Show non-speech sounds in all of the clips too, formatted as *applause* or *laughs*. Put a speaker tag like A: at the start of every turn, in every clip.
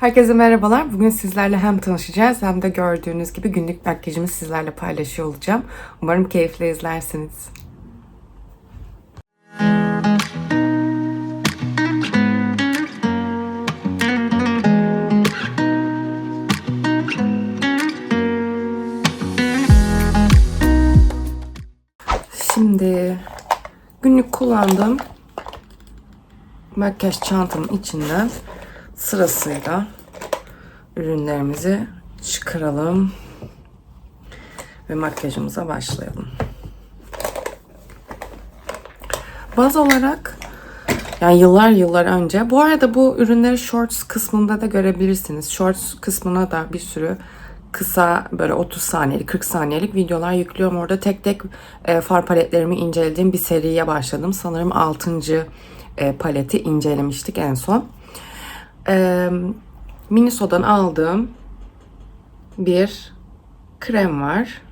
A: Herkese merhabalar. Bugün sizlerle hem tanışacağız hem de gördüğünüz gibi günlük makyajımı sizlerle paylaşıyor olacağım. Umarım keyifle izlersiniz. Şimdi günlük kullandığım makyaj çantamın içinden sırasıyla ürünlerimizi çıkaralım ve makyajımıza başlayalım. Baz olarak yani yıllar yıllar önce bu arada bu ürünleri shorts kısmında da görebilirsiniz. Shorts kısmına da bir sürü kısa böyle 30 saniyelik 40 saniyelik videolar yüklüyorum. Orada tek tek e, far paletlerimi incelediğim bir seriye başladım. Sanırım 6. E, paleti incelemiştik en son. E, Miniso'dan aldığım bir krem var.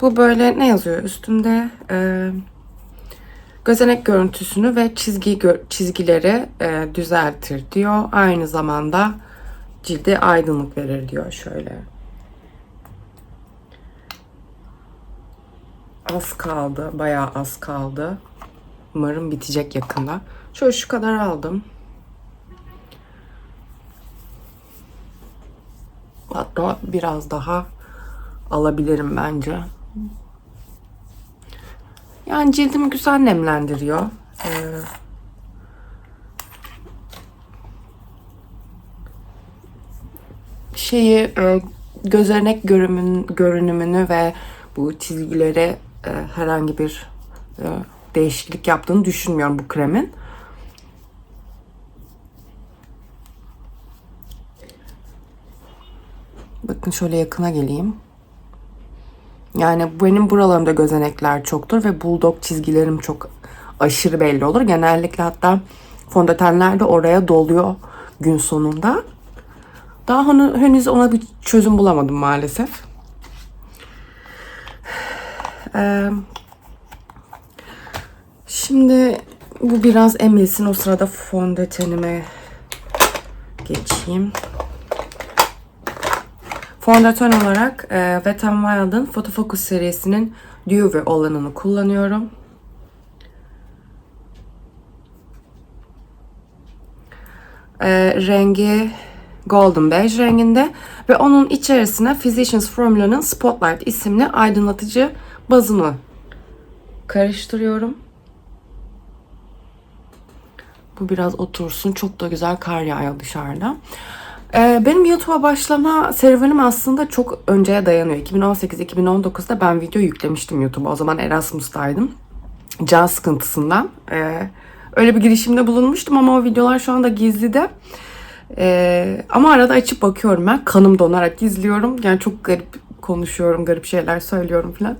A: Bu böyle ne yazıyor üstünde? E, gözenek görüntüsünü ve çizgi çizgileri e, düzeltir diyor. Aynı zamanda cilde aydınlık verir diyor şöyle. Az kaldı, bayağı az kaldı. Umarım bitecek yakında. Şöyle şu kadar aldım. Hatta biraz daha alabilirim bence. Yani cildimi güzel nemlendiriyor. Ee, şeyi e, gözenek görünümün, görünümünü ve bu çizgilere e, herhangi bir e, değişiklik yaptığını düşünmüyorum bu kremin. Bakın şöyle yakına geleyim. Yani benim buralarımda gözenekler çoktur ve bulldog çizgilerim çok aşırı belli olur. Genellikle hatta fondötenler de oraya doluyor gün sonunda. Daha onu, henüz ona bir çözüm bulamadım maalesef. Ee, şimdi bu biraz emilsin. O sırada fondötenime geçeyim. Fondöten olarak e, Wet n Wild'ın Photo Focus serisinin Dewy olanını kullanıyorum. E, rengi Golden Beige renginde ve onun içerisine Physicians Formula'nın Spotlight isimli aydınlatıcı bazını karıştırıyorum. Bu biraz otursun. Çok da güzel kar yağıyor dışarıda. Ee, benim YouTube'a başlama serüvenim aslında çok önceye dayanıyor. 2018-2019'da ben video yüklemiştim YouTube'a. O zaman Erasmus'taydım. Can sıkıntısından. Ee, öyle bir girişimde bulunmuştum ama o videolar şu anda gizli de. Ee, ama arada açıp bakıyorum ben. Kanım donarak izliyorum. Yani çok garip konuşuyorum, garip şeyler söylüyorum falan.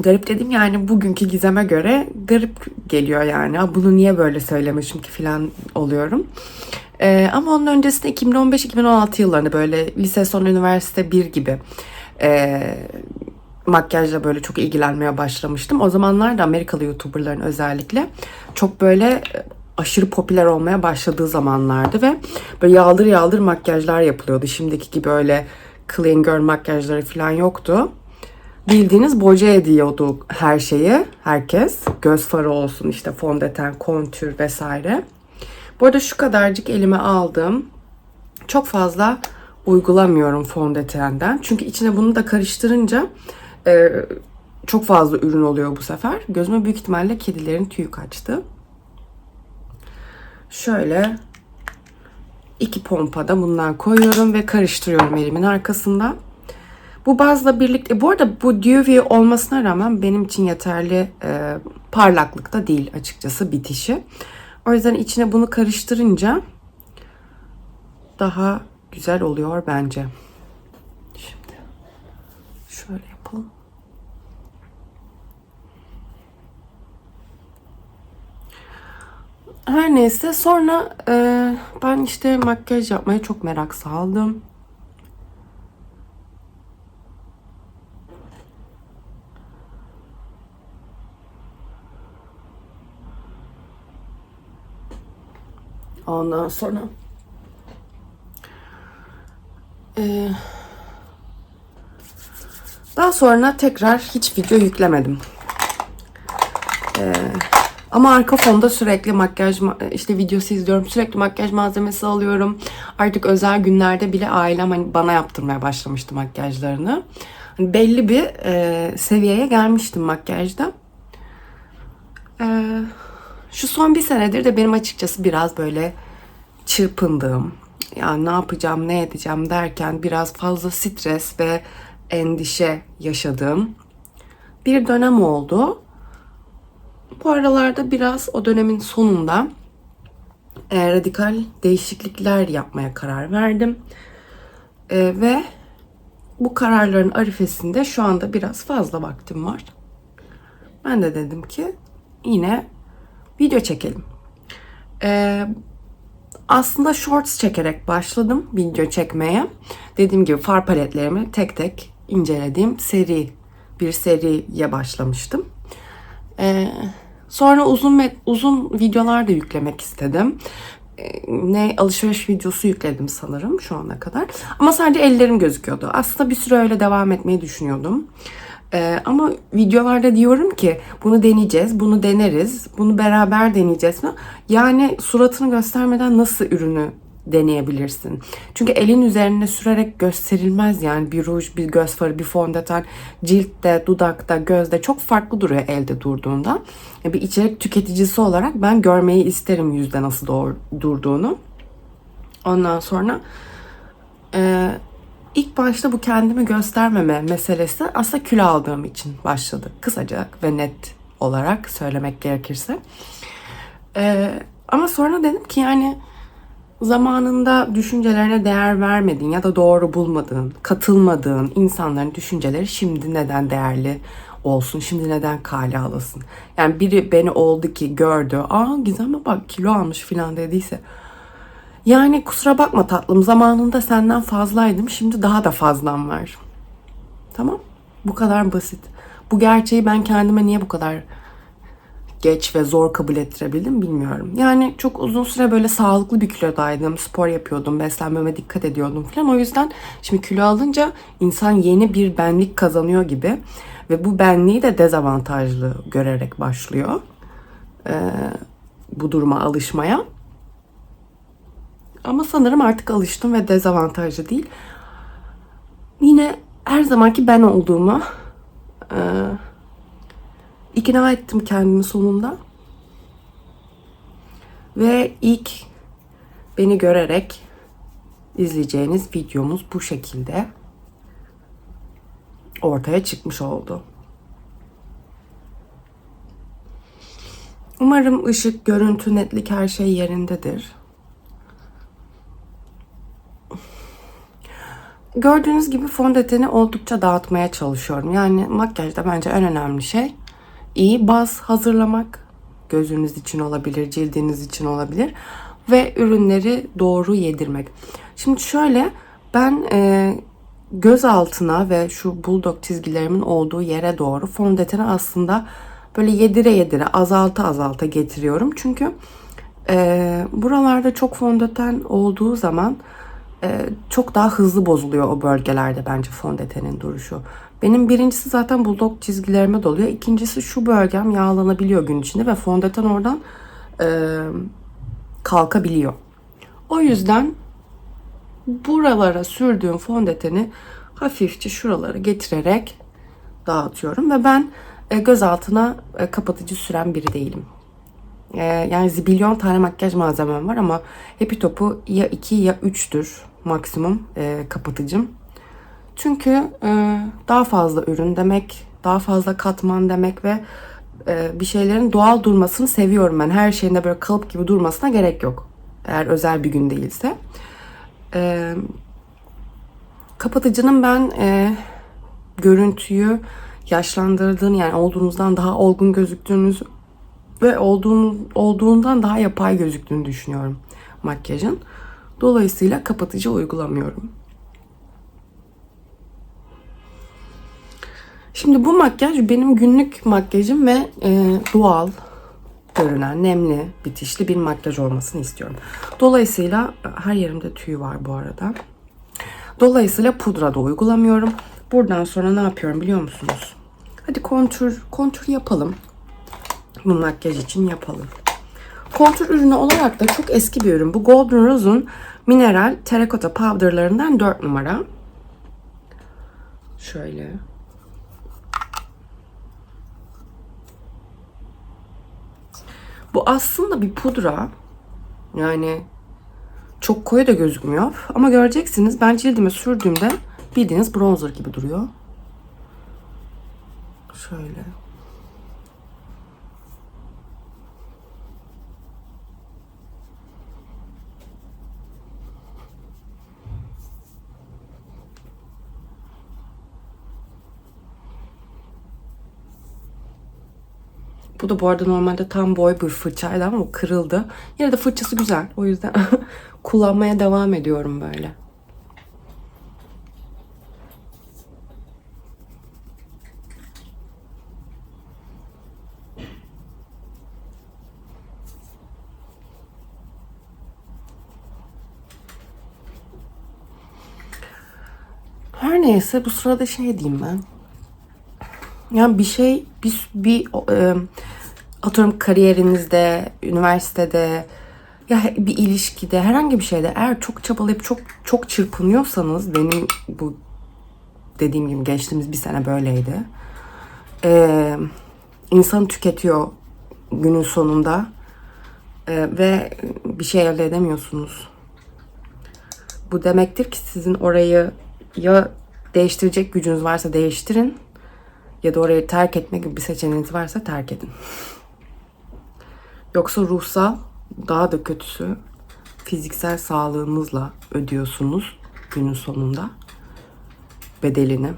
A: Garip dedim yani bugünkü gizeme göre garip geliyor yani. Bunu niye böyle söylemişim ki falan oluyorum. Ee, ama onun öncesinde 2015-2016 yıllarında böyle lise son üniversite 1 gibi e, makyajla böyle çok ilgilenmeye başlamıştım. O zamanlar da Amerikalı YouTuber'ların özellikle çok böyle aşırı popüler olmaya başladığı zamanlardı ve böyle yaldır yaldır makyajlar yapılıyordu. Şimdiki gibi öyle clean girl makyajları falan yoktu. Bildiğiniz boca ediyordu her şeyi herkes. Göz farı olsun işte fondöten, kontür vesaire. Bu arada şu kadarcık elime aldım. Çok fazla uygulamıyorum fondötenden. Çünkü içine bunu da karıştırınca e, çok fazla ürün oluyor bu sefer. Gözüme büyük ihtimalle kedilerin tüyü kaçtı. Şöyle iki pompada bundan koyuyorum ve karıştırıyorum elimin arkasında. Bu bazla birlikte, bu arada bu dewy olmasına rağmen benim için yeterli e, parlaklıkta değil açıkçası bitişi. O yüzden içine bunu karıştırınca daha güzel oluyor bence. Şimdi şöyle yapalım. Her neyse sonra e, ben işte makyaj yapmaya çok merak saldım. Ondan sonra Ee, daha sonra tekrar hiç video yüklemedim. Ee, ama arka fonda sürekli makyaj ma- işte videosu izliyorum. Sürekli makyaj malzemesi alıyorum. Artık özel günlerde bile ailem hani bana yaptırmaya başlamıştı makyajlarını. Hani belli bir e, seviyeye gelmiştim makyajda. Ee, şu son bir senedir de benim açıkçası biraz böyle çırpındığım, yani ne yapacağım, ne edeceğim derken biraz fazla stres ve endişe yaşadığım bir dönem oldu. Bu aralarda biraz o dönemin sonunda e, radikal değişiklikler yapmaya karar verdim. E, ve bu kararların arifesinde şu anda biraz fazla vaktim var. Ben de dedim ki yine video çekelim. E, aslında shorts çekerek başladım video çekmeye. Dediğim gibi far paletlerimi tek tek incelediğim seri bir seriye başlamıştım. Ee, sonra uzun uzun videolar da yüklemek istedim. Ee, ne alışveriş videosu yükledim sanırım şu ana kadar. Ama sadece ellerim gözüküyordu. Aslında bir süre öyle devam etmeyi düşünüyordum. Ee, ama videolarda diyorum ki bunu deneyeceğiz, bunu deneriz, bunu beraber deneyeceğiz. Yani suratını göstermeden nasıl ürünü deneyebilirsin? Çünkü elin üzerine sürerek gösterilmez yani bir ruj, bir göz farı, bir fondöten ciltte, dudakta, gözde çok farklı duruyor elde durduğunda. Bir içerik tüketicisi olarak ben görmeyi isterim yüzde nasıl doğru, durduğunu. Ondan sonra e, ilk başta bu kendimi göstermeme meselesi aslında kilo aldığım için başladı. Kısaca ve net olarak söylemek gerekirse. Ee, ama sonra dedim ki yani zamanında düşüncelerine değer vermediğin ya da doğru bulmadığın, katılmadığın insanların düşünceleri şimdi neden değerli olsun, şimdi neden kale alasın? Yani biri beni oldu ki gördü, aa Gizem'e bak kilo almış filan dediyse yani kusura bakma tatlım zamanında senden fazlaydım şimdi daha da fazlan var. Tamam bu kadar basit. Bu gerçeği ben kendime niye bu kadar geç ve zor kabul ettirebildim bilmiyorum. Yani çok uzun süre böyle sağlıklı bir kilodaydım. Spor yapıyordum, beslenmeme dikkat ediyordum falan. O yüzden şimdi kilo alınca insan yeni bir benlik kazanıyor gibi. Ve bu benliği de dezavantajlı görerek başlıyor. Ee, bu duruma alışmaya. Ama sanırım artık alıştım ve dezavantajlı değil. Yine her zamanki ben olduğumu e, ikna ettim kendimi sonunda. Ve ilk beni görerek izleyeceğiniz videomuz bu şekilde ortaya çıkmış oldu. Umarım ışık, görüntü, netlik her şey yerindedir. Gördüğünüz gibi fondöteni oldukça dağıtmaya çalışıyorum. Yani makyajda bence en önemli şey iyi baz hazırlamak. Gözünüz için olabilir, cildiniz için olabilir. Ve ürünleri doğru yedirmek. Şimdi şöyle ben e, göz altına ve şu bulldog çizgilerimin olduğu yere doğru fondöteni aslında böyle yedire yedire azalta azalta getiriyorum. Çünkü e, buralarda çok fondöten olduğu zaman e, çok daha hızlı bozuluyor o bölgelerde bence fondötenin duruşu. Benim birincisi zaten bulldog çizgilerime doluyor. İkincisi şu bölgem yağlanabiliyor gün içinde ve fondöten oradan e, kalkabiliyor. O yüzden buralara sürdüğüm fondöteni hafifçe şuralara getirerek dağıtıyorum ve ben e, göz altına e, kapatıcı süren biri değilim. E, yani zibilyon tane makyaj malzemem var ama Happy Top'u ya 2 ya 3'tür maksimum e, kapatıcım. Çünkü e, daha fazla ürün demek, daha fazla katman demek ve e, bir şeylerin doğal durmasını seviyorum ben. Her şeyinde böyle kalıp gibi durmasına gerek yok. Eğer özel bir gün değilse. E, kapatıcının ben e, görüntüyü yaşlandırdığını yani olduğunuzdan daha olgun gözüktüğünüz ve olduğun, olduğundan daha yapay gözüktüğünü düşünüyorum makyajın. Dolayısıyla kapatıcı uygulamıyorum. Şimdi bu makyaj benim günlük makyajım ve e, doğal. görünen, nemli, bitişli bir makyaj olmasını istiyorum. Dolayısıyla her yerimde tüy var bu arada. Dolayısıyla pudra da uygulamıyorum. Buradan sonra ne yapıyorum biliyor musunuz? Hadi kontür, kontür yapalım. Bu makyaj için yapalım. Kontür ürünü olarak da çok eski bir ürün. Bu Golden Rose'un mineral terakota powderlarından 4 numara. Şöyle. Bu aslında bir pudra. Yani çok koyu da gözükmüyor. Ama göreceksiniz ben cildime sürdüğümde bildiğiniz bronzer gibi duruyor. Şöyle. Bu da bu arada normalde tam boy bir fırçaydı ama o kırıldı. Yine de fırçası güzel. O yüzden *laughs* kullanmaya devam ediyorum böyle. Her neyse bu sırada şey diyeyim ben. Yani bir şey bir, bir e, atıyorum kariyerinizde, üniversitede ya bir ilişkide herhangi bir şeyde eğer çok çabalayıp çok çok çırpınıyorsanız benim bu dediğim gibi geçtiğimiz bir sene böyleydi. Ee, insan tüketiyor günün sonunda Ee, ve bir şey elde edemiyorsunuz. Bu demektir ki sizin orayı ya değiştirecek gücünüz varsa değiştirin ya da orayı terk etme gibi bir seçeneğiniz varsa terk edin. Yoksa ruhsal daha da kötüsü fiziksel sağlığınızla ödüyorsunuz günün sonunda bedelini.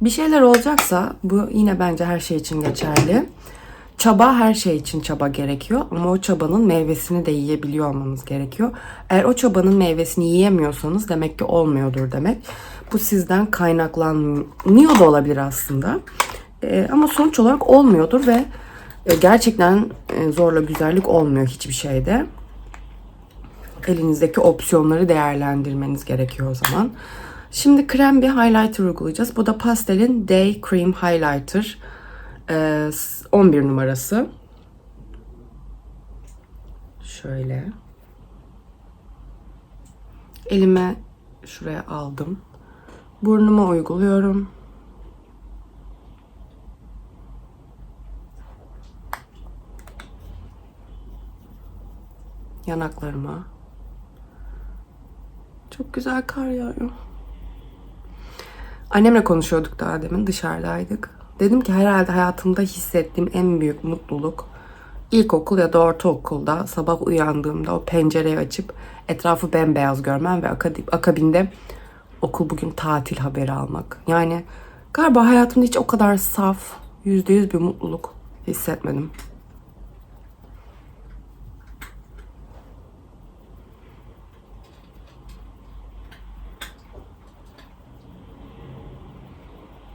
A: Bir şeyler olacaksa bu yine bence her şey için geçerli. Çaba her şey için çaba gerekiyor ama o çabanın meyvesini de yiyebiliyor olmanız gerekiyor. Eğer o çabanın meyvesini yiyemiyorsanız demek ki olmuyordur demek. Bu sizden kaynaklanmıyor da olabilir aslında. Ee, ama sonuç olarak olmuyordur ve gerçekten e, zorla güzellik olmuyor hiçbir şeyde. Elinizdeki opsiyonları değerlendirmeniz gerekiyor o zaman. Şimdi krem bir highlighter uygulayacağız. Bu da Pastel'in Day Cream Highlighter. Ee, 11 numarası. Şöyle. Elime şuraya aldım. Burnuma uyguluyorum. Yanaklarıma. Çok güzel kar yağıyor. Annemle konuşuyorduk daha demin dışarıdaydık. Dedim ki herhalde hayatımda hissettiğim en büyük mutluluk ilkokul ya da ortaokulda sabah uyandığımda o pencereyi açıp etrafı bembeyaz görmem ve akabinde okul bugün tatil haberi almak. Yani galiba hayatımda hiç o kadar saf, yüzde yüz bir mutluluk hissetmedim.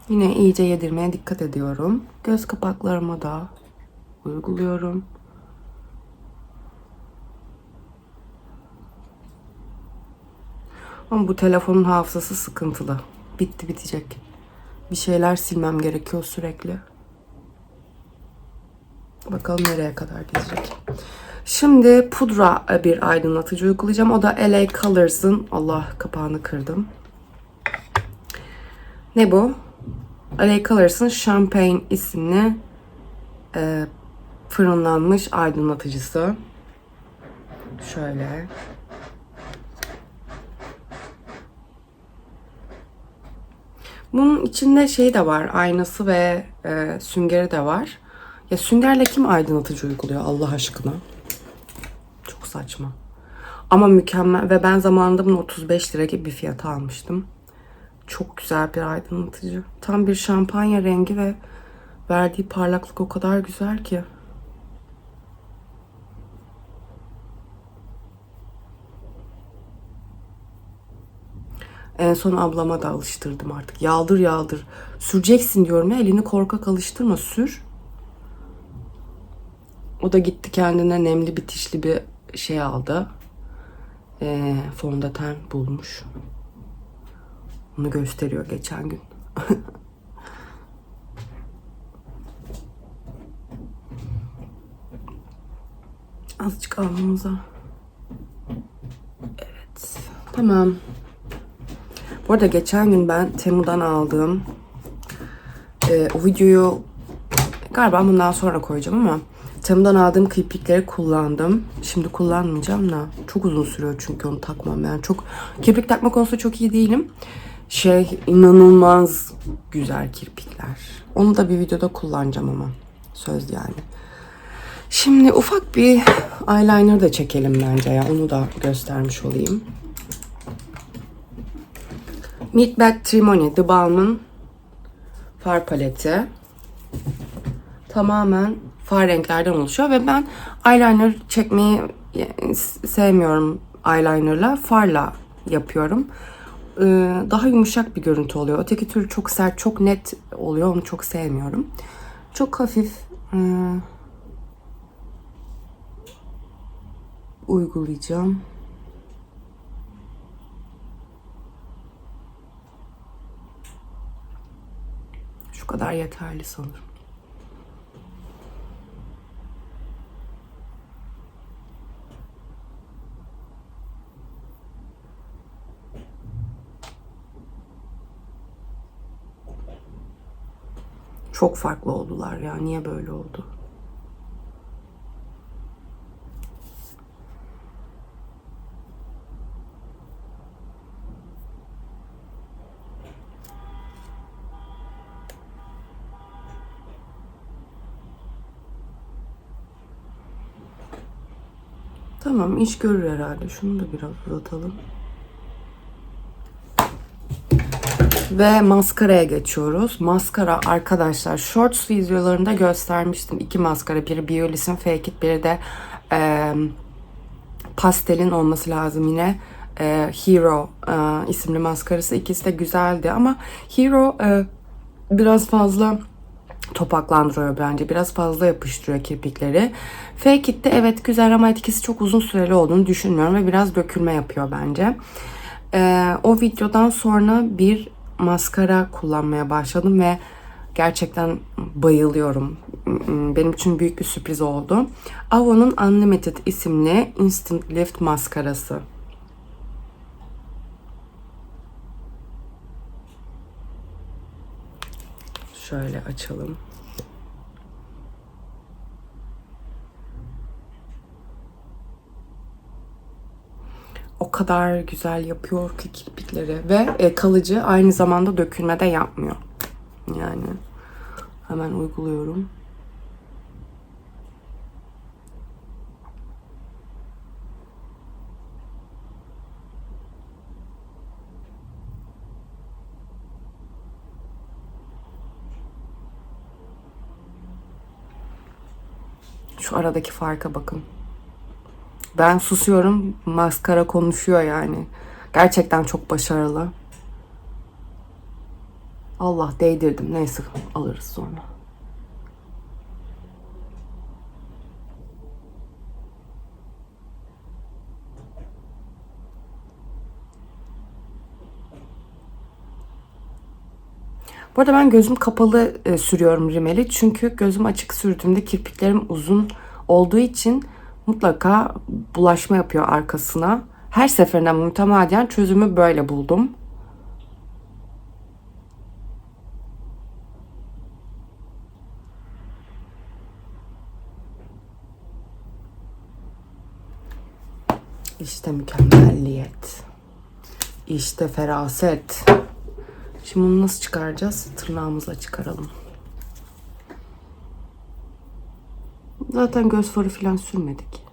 A: Yine iyice yedirmeye dikkat ediyorum. Göz kapaklarıma da uyguluyorum. Ama bu telefonun hafızası sıkıntılı. Bitti bitecek. Bir şeyler silmem gerekiyor sürekli. Bakalım nereye kadar gidecek. Şimdi pudra bir aydınlatıcı uygulayacağım. O da LA Colors'ın Allah kapağını kırdım. Ne bu? LA Colors'ın Champagne isimli e, fırınlanmış aydınlatıcısı. Şöyle. Bunun içinde şey de var. Aynası ve e, süngeri de var. Ya süngerle kim aydınlatıcı uyguluyor Allah aşkına? Çok saçma. Ama mükemmel ve ben zamanında bunu 35 lira gibi bir fiyata almıştım. Çok güzel bir aydınlatıcı. Tam bir şampanya rengi ve verdiği parlaklık o kadar güzel ki. En son ablama da alıştırdım artık. Yaldır yaldır. Süreceksin diyorum ya elini korkak alıştırma sür. O da gitti kendine nemli bitişli bir şey aldı. Ee, fondöten bulmuş. Onu gösteriyor geçen gün. *laughs* Azıcık alnımıza. Evet. Tamam. Bu arada geçen gün ben Temu'dan aldığım e, o videoyu galiba bundan sonra koyacağım ama Temu'dan aldığım kirpikleri kullandım. Şimdi kullanmayacağım da çok uzun sürüyor çünkü onu takmam yani çok kirpik takma konusunda çok iyi değilim. Şey inanılmaz güzel kirpikler. Onu da bir videoda kullanacağım ama söz yani. Şimdi ufak bir eyeliner da çekelim bence ya. Onu da göstermiş olayım. Meet Back Trimony The Balm'ın far paleti. Tamamen far renklerden oluşuyor ve ben eyeliner çekmeyi sevmiyorum eyelinerla. Farla yapıyorum. Ee, Daha yumuşak bir görüntü oluyor. Öteki türlü çok sert, çok net oluyor. Onu çok sevmiyorum. Çok hafif ee, uygulayacağım. Şu kadar yeterli sanırım. Çok farklı oldular ya. Niye böyle oldu? Tamam iş görür herhalde. Şunu da biraz uzatalım. Ve maskaraya geçiyoruz. Maskara arkadaşlar shorts videolarında göstermiştim. İki maskara. Biri Biolis'in Fake It. Biri de e, pastelin olması lazım yine. E, Hero e, isimli maskarası. İkisi de güzeldi ama Hero e, biraz fazla topaklandırıyor bence. Biraz fazla yapıştırıyor kirpikleri. Fake It de evet güzel ama etkisi çok uzun süreli olduğunu düşünmüyorum ve biraz dökülme yapıyor bence. Ee, o videodan sonra bir maskara kullanmaya başladım ve gerçekten bayılıyorum. Benim için büyük bir sürpriz oldu. Avon'un Unlimited isimli Instant Lift maskarası. Şöyle açalım. O kadar güzel yapıyor ki kirpikleri ve e, kalıcı aynı zamanda dökülme de yapmıyor. Yani hemen uyguluyorum. Şu aradaki farka bakın. Ben susuyorum, maskara konuşuyor yani. Gerçekten çok başarılı. Allah değdirdim. Neyse alırız sonra. Bu arada ben gözüm kapalı e, sürüyorum rimeli. Çünkü gözüm açık sürdüğümde kirpiklerim uzun olduğu için mutlaka bulaşma yapıyor arkasına. Her seferinde mütemadiyen çözümü böyle buldum. İşte mükemmelliyet. İşte feraset. Şimdi bunu nasıl çıkaracağız? Tırnağımızla çıkaralım. Zaten göz farı falan sürmedik.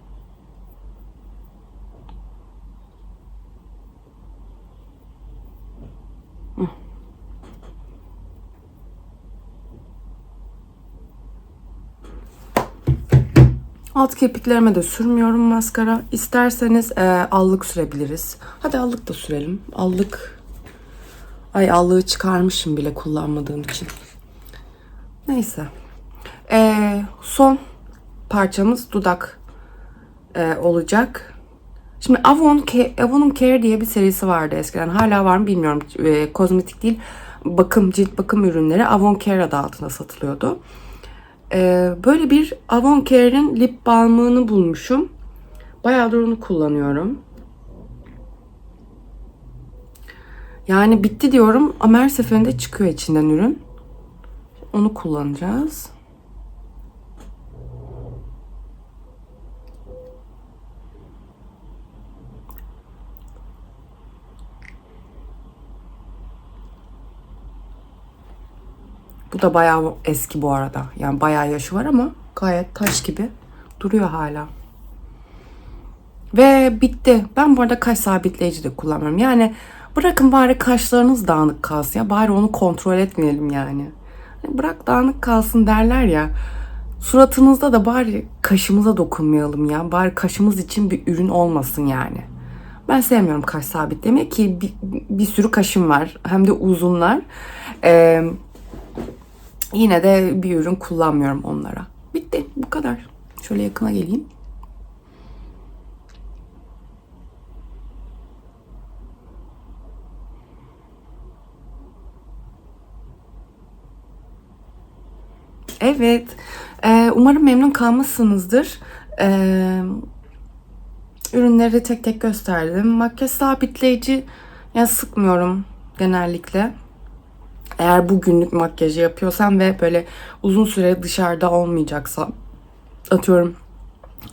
A: Alt kirpiklerime de sürmüyorum maskara. İsterseniz e, allık sürebiliriz. Hadi allık da sürelim. Allık. Ay allığı çıkarmışım bile kullanmadığım için. Neyse. E, son parçamız dudak e, olacak. Şimdi Avon, Avon'un Care diye bir serisi vardı eskiden. Hala var mı bilmiyorum. E, kozmetik değil. Bakım, cilt bakım ürünleri Avon Care adı altında satılıyordu. E, böyle bir Avon Care'in lip balmını bulmuşum. Bayağıdır onu kullanıyorum. Yani bitti diyorum ama her seferinde çıkıyor içinden ürün. Onu kullanacağız. Bu da bayağı eski bu arada. Yani bayağı yaşı var ama gayet taş gibi duruyor hala. Ve bitti. Ben bu arada kaş sabitleyici de kullanmıyorum. Yani bırakın bari kaşlarınız dağınık kalsın ya. Bari onu kontrol etmeyelim yani. Hani Bırak dağınık kalsın derler ya. Suratınızda da bari kaşımıza dokunmayalım ya. Bari kaşımız için bir ürün olmasın yani. Ben sevmiyorum kaş sabitlemeyi ki bir, bir sürü kaşım var. Hem de uzunlar. Ee, yine de bir ürün kullanmıyorum onlara. Bitti. Bu kadar. Şöyle yakına geleyim. Evet. Ee, umarım memnun kalmışsınızdır. Ee, ürünleri tek tek gösterdim. Makyaj sabitleyici yani sıkmıyorum genellikle. Eğer bugünlük makyajı yapıyorsam ve böyle uzun süre dışarıda olmayacaksam atıyorum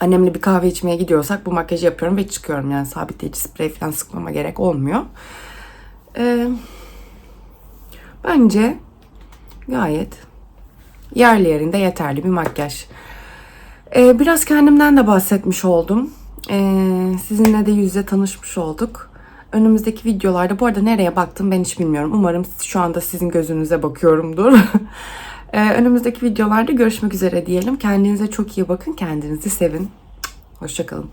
A: annemle bir kahve içmeye gidiyorsak bu makyajı yapıyorum ve çıkıyorum. Yani sabitleyici sprey falan sıkmama gerek olmuyor. Ee, bence gayet yerli yerinde yeterli bir makyaj. Ee, biraz kendimden de bahsetmiş oldum. Ee, sizinle de yüzle tanışmış olduk. Önümüzdeki videolarda bu arada nereye baktım ben hiç bilmiyorum. Umarım şu anda sizin gözünüze bakıyorumdur. *laughs* Ee, önümüzdeki videolarda görüşmek üzere diyelim. Kendinize çok iyi bakın. Kendinizi sevin. Hoşçakalın.